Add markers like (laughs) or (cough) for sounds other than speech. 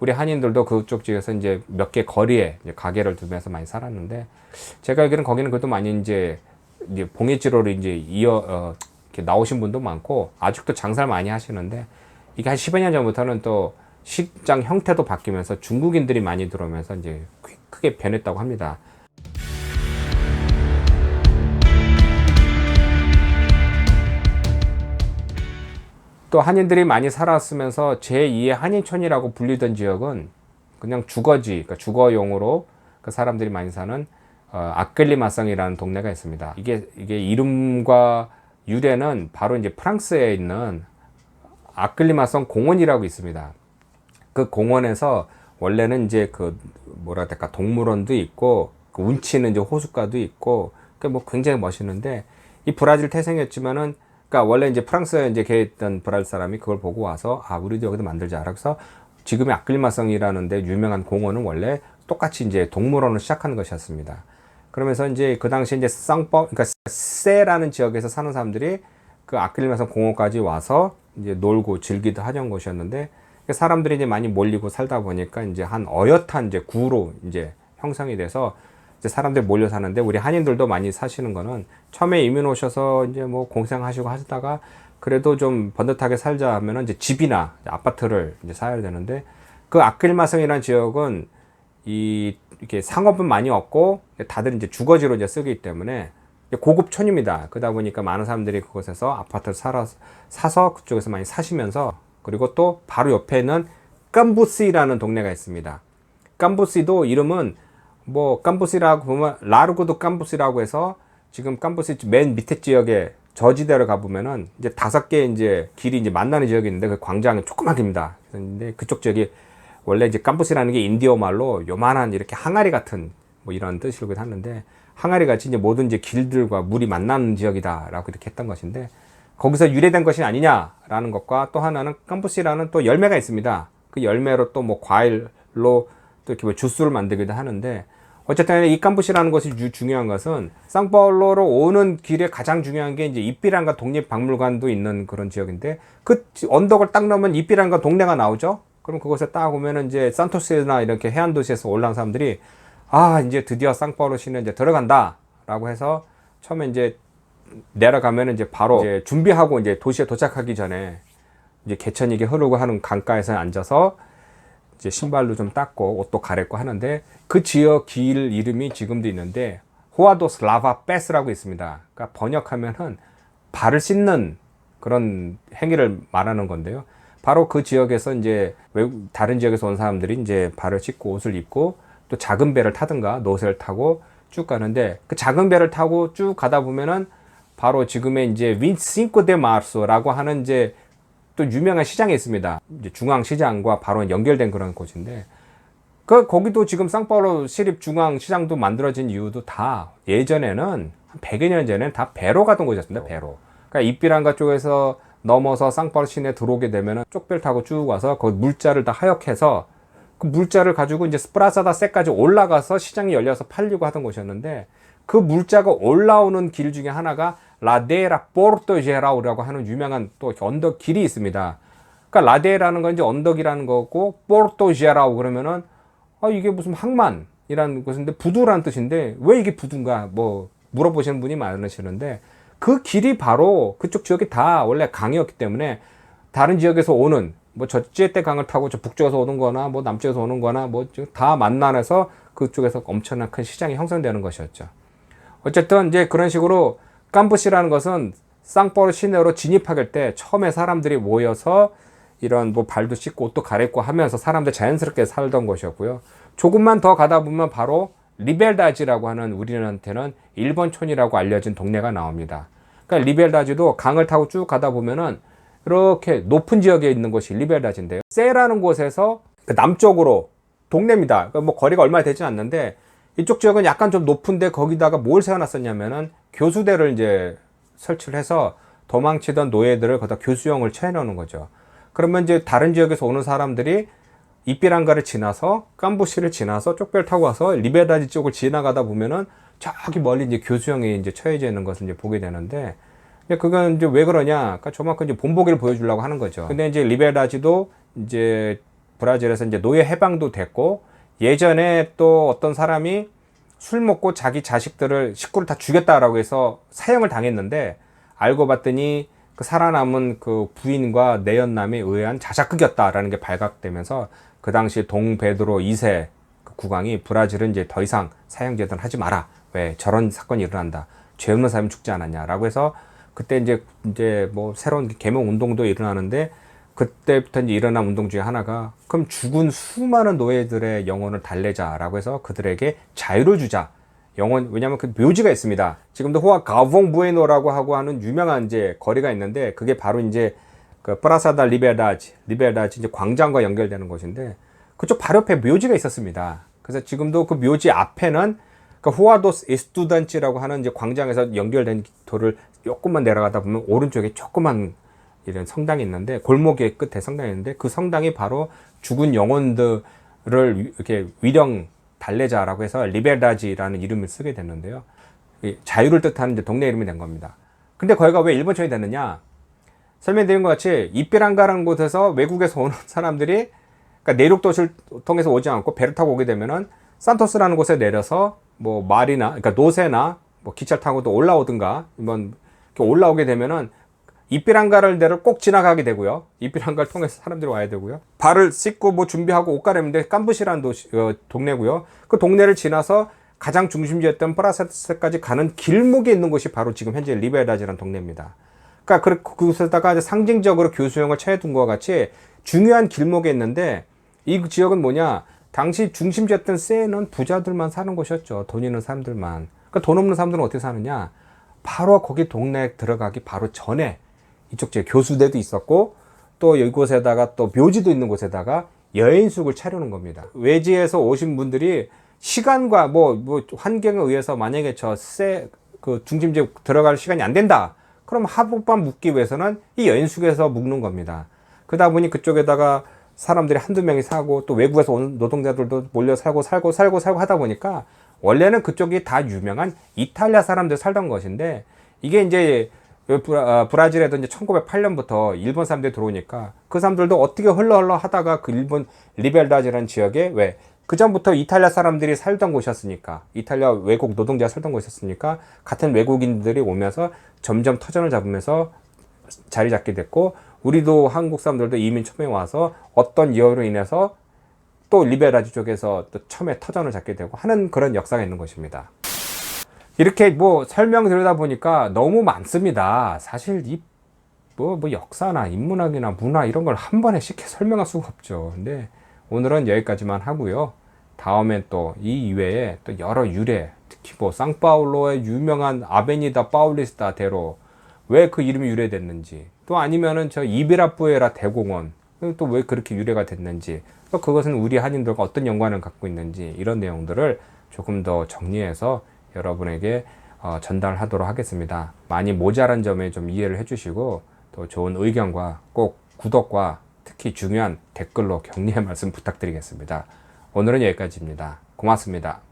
우리 한인들도 그쪽 지역에서 이제 몇 개 거리에 이제 가게를 두면서 많이 살았는데 제가 알기로는 거기는 그래도 많이 이제 이제 봉해지로를 이제 이어 어, 이렇게 나오신 분도 많고 아직도 장사를 많이 하시는데 이게 한 10여 년 전부터는 또 식장 형태도 바뀌면서 중국인들이 많이 들어오면서 이제 크- 크게 변했다고 합니다. 또 한인들이 많이 살았으면서 제2의 한인촌이라고 불리던 지역은 그냥 주거지, 그러니까 주거용으로 그 사람들이 많이 사는 어, 아끌리 마성이라는 동네가 있습니다. 이게 이게 이름과 유래는 바로 이제 프랑스에 있는 아끌리 마성 공원이라고 있습니다. 그 공원에서 원래는 이제 그 뭐라 될까 동물원도 있고 그 운치는 이제 호숫가도 있고 그뭐 굉장히 멋있는데 이 브라질 태생이었지만은 그러니까 원래 이제 프랑스에 이제 계했던 브라질 사람이 그걸 보고 와서 아 우리도 여기도 만들자 그래서 지금의 아클리마성이라는 데 유명한 공원은 원래 똑같이 이제 동물원을 시작한 것이었습니다. 그러면서 이제 그 당시 이제 쌍법 그러니까 세라는 지역에서 사는 사람들이 그 아클리마성 공원까지 와서 이제 놀고 즐기도 하던 곳이었는데 그 사람들이 이제 많이 몰리고 살다 보니까 이제 한 어엿한 이제 구로 이제 형성이 돼서 이제 사람들이 몰려 사는데 우리 한인들도 많이 사시는 거는 처음에 이민 오셔서 이제 뭐 공생하시고 하시다가 그래도 좀 번듯하게 살자 하면은 이제 집이나 아파트를 이제 사야 되는데 그 아클마성이라는 지역은 이 이렇게 상업은 많이 없고 다들 이제 주거지로 이제 쓰기 때문에 고급촌입니다. 그러다 보니까 많은 사람들이 그곳에서 아파트를 살아, 사서 그쪽에서 많이 사시면서 그리고 또 바로 옆에는 깜부시라는 동네가 있습니다. 깜부시도 이름은 뭐 깜부시라고 보면 라르고도 깜부시라고 해서 지금 깜부시 맨 밑에 지역에 저지대로 가보면은 이제 다섯 개 이제 길이 이제 만나는 지역이 있는데 그 광장이 조그만 겁니다. 근데 그쪽 지역이 원래 이제 깜부시라는 게 인디어 말로 요만한 이렇게 항아리 같은 뭐 이런 뜻이라고 하는데 항아리 같이 이제 모든 이제 길들과 물이 만나는 지역이다라고 이렇게 했던 것인데 거기서 유래된 것이 아니냐라는 것과 또 하나는 깜부시라는 또 열매가 있습니다. 그 열매로 또 뭐 과일로 또 이렇게 뭐 주스를 만들기도 하는데 어쨌든 이 깜부시라는 것이 유- 중요한 것은 상파울로로 오는 길에 가장 중요한 게 이제 이삐란과 독립박물관도 있는 그런 지역인데 그 지- 언덕을 딱 넘으면 이삐란과 동네가 나오죠. 그럼 그곳에 딱 오면은 이제 산토스나 이렇게 해안 도시에서 올라온 사람들이 아 이제 드디어 상파울로 시는 이제 들어간다라고 해서 처음에 이제 내려가면은 이제 바로 이제 준비하고 이제 도시에 도착하기 전에 이제 개천이 게 흐르고 하는 강가에서 앉아서 이제 신발도 좀 닦고 옷도 갈아입고 하는데 그 지역 길 이름이 지금도 있는데 호아도스 라바 베스라고 있습니다. 그러니까 번역하면은 발을 씻는 그런 행위를 말하는 건데요. 바로 그 지역에서 이제 외국 다른 지역에서 온 사람들이 이제 발을 씻고 옷을 입고 또 작은 배를 타든가 노새를 타고 쭉 가는데 그 작은 배를 타고 쭉 가다 보면은 바로 지금의 이제 윈싱코 데 마르소라고 하는 이제 또 유명한 시장이 있습니다. 이제 중앙 시장과 바로 연결된 그런 곳인데 그 거기도 지금 상파울로 시립 중앙 시장도 만들어진 이유도 다 예전에는 한 100여 년 전에는 다 배로 가던 곳이었습니다. 배로. 그러니까 이삐란가 쪽에서 넘어서 상파울 시내 들어오게 되면은 쪽배를 타고 쭉 와서 거기 물자를 다 하역해서 그 물자를 가지고 이제 스프라사다 세까지 올라가서 시장이 열려서 팔리고 하던 곳이었는데 그 물자가 올라오는 길 중에 하나가 라데라 포르토제라우라고 하는 유명한 또 언덕 길이 있습니다. 그러니까 라데라는 건 이제 언덕이라는 거고 포르토제라우 그러면은 아 이게 무슨 항만이라는 것인데 부두라는 뜻인데 왜 이게 부두인가 뭐 물어보시는 분이 많으시는데 그 길이 바로 그쪽 지역이 다 원래 강이었기 때문에 다른 지역에서 오는 뭐 저지대 강을 타고 저 북쪽에서 오는 거나 뭐 남쪽에서 오는 거나 뭐 다 만나서 그쪽에서 엄청난 큰 시장이 형성되는 것이었죠. 어쨌든 이제 그런 식으로 깜부시라는 것은 쌍포르 시내로 진입할 때 처음에 사람들이 모여서 이런 뭐 발도 씻고 옷도 갈아입고 하면서 사람들 자연스럽게 살던 곳이었고요. 조금만 더 가다 보면 바로 리벨다지라고 하는 우리한테는 일본촌이라고 알려진 동네가 나옵니다. 그러니까 리벨다지도 강을 타고 쭉 가다 보면은 이렇게 높은 지역에 있는 곳이 리벨다지인데요. 세라는 곳에서 그 남쪽으로 동네입니다. 그러니까 뭐 거리가 얼마 되지 않는데 이쪽 지역은 약간 좀 높은데 거기다가 뭘 세워놨었냐면은 교수대를 이제 설치를 해서 도망치던 노예들을 거기다 교수형을 채워놓는 거죠. 그러면 이제 다른 지역에서 오는 사람들이 이삐란가를 지나서 깜부시를 지나서 쪽배를 타고 와서 리베다지 쪽을 지나가다 보면은 저기 멀리 이제 교수형이 이제 처해져 있는 것을 이제 보게 되는데 그건 이제 왜 그러냐? 그러니까 저만큼 이제 본보기를 보여주려고 하는 거죠. 근데 이제 리베라지도 이제 브라질에서 이제 노예 해방도 됐고 예전에 또 어떤 사람이 술 먹고 자기 자식들을 식구를 다 죽였다라고 해서 사형을 당했는데 알고 봤더니 그 살아남은 그 부인과 내연남에 의한 자작극이었다라는 게 발각되면서 그 당시 동베드로 2세 그 국왕이 브라질은 이제 더 이상 사형제도는 하지 마라. 왜 저런 사건이 일어난다. 죄 없는 사람이 죽지 않았냐라고 해서 그때 이제 이제 뭐 새로운 개명 운동도 일어나는데 그때부터 이제 일어난 운동 중에 하나가 그럼 죽은 수많은 노예들의 영혼을 달래자라고 해서 그들에게 자유를 주자. 영혼 왜냐하면 그 묘지가 있습니다. 지금도 호화 가봉 부에노라고 하고 하는 유명한 이제 거리가 있는데 그게 바로 이제 그 프라사다 리베라지 리베라지 이제 광장과 연결되는 곳인데 그쪽 바로 옆에 묘지가 있었습니다. 그래서 지금도 그 묘지 앞에는 그 후아도스 에스투단치라고 하는 이제 광장에서 연결된 도를 조금만 내려가다 보면 오른쪽에 조그만 이런 성당이 있는데 골목의 끝에 성당이 있는데 그 성당이 바로 죽은 영혼들을 이렇게 위령 달래자라고 해서 리베라지라는 이름을 쓰게 됐는데요. 이 자유를 뜻하는 동네 이름이 된 겁니다. 근데 거기가 왜 일본촌이 됐느냐? 설명드린 것 같이 이삐랑가라는 곳에서 외국에서 오는 (laughs) 사람들이 그러니까 내륙 도시를 통해서 오지 않고 배를 타고 오게 되면은 산토스라는 곳에 내려서 뭐 말이나 그러니까 노새나 뭐 기차를 타고 또 올라오든가 이번 올라오게 되면은 이삐랑가를 내를 꼭 지나가게 되고요. 이삐랑가를 통해서 사람들이 와야 되고요. 발을 씻고 뭐 준비하고 옷 갈아입는데 깜부시라는 도시 어, 동네고요. 그 동네를 지나서 가장 중심지였던 프라세스까지 가는 길목에 있는 곳이 바로 지금 현재 리베라지라는 동네입니다. 그러니까 그- 그곳에다가 상징적으로 교수형을 차해둔 것과 같이 중요한 길목에 있는데 이 지역은 뭐냐? 당시 중심지였던 세는 부자들만 사는 곳이었죠. 돈 있는 사람들만. 그러니까 돈 없는 사람들은 어떻게 사느냐? 바로 거기 동네에 들어가기 바로 전에 이쪽 지역 교수대도 있었고 또 이곳에다가 또 묘지도 있는 곳에다가 여인숙을 차려놓은 겁니다. 외지에서 오신 분들이 시간과 뭐, 뭐 환경에 의해서 만약에 저세그 중심지에 들어갈 시간이 안 된다. 그럼 하룻밤 묵기 위해서는 이 여인숙에서 묵는 겁니다. 그러다 보니 그쪽에다가 사람들이 한두 명이 사고 또 외국에서 온 노동자들도 몰려 살고 살고 살고 살고 하다 보니까 원래는 그쪽이 다 유명한 이탈리아 사람들 살던 것인데 이게 이제 브라, 어, 브라질에도 이제 1908년부터 일본 사람들이 들어오니까 그 사람들도 어떻게 흘러흘러 하다가 그 일본 리벨라지라는 지역에 왜 그 전부터 이탈리아 사람들이 살던 곳이었으니까 이탈리아 외국 노동자 살던 곳이었으니까 같은 외국인들이 오면서 점점 터전을 잡으면서 자리 잡게 됐고 우리도 한국 사람들도 이민 처음에 와서 어떤 이유로 인해서 또 리베라지 쪽에서 또 처음에 터전을 잡게 되고 하는 그런 역사가 있는 것입니다. 이렇게 뭐 설명 드리다 보니까 너무 많습니다. 사실 이 뭐, 뭐 역사나 인문학이나 문화 이런 걸 한 번에 쉽게 설명할 수가 없죠. 근데 오늘은 여기까지만 하고요. 다음에 또이 이외에 또 여러 유래, 특히 뭐 상파울로의 유명한 아베니다 파울리스타 대로 왜 그 이름이 유래됐는지 또 아니면은 저 이베라뿌에라 대공원 또 왜 그렇게 유래가 됐는지 또 그것은 우리 한인들과 어떤 연관을 갖고 있는지 이런 내용들을 조금 더 정리해서 여러분에게 어, 전달하도록 하겠습니다. 많이 모자란 점에 좀 이해를 해주시고 또 좋은 의견과 꼭 구독과 특히 중요한 댓글로 격려의 말씀 부탁드리겠습니다. 오늘은 여기까지입니다. 고맙습니다.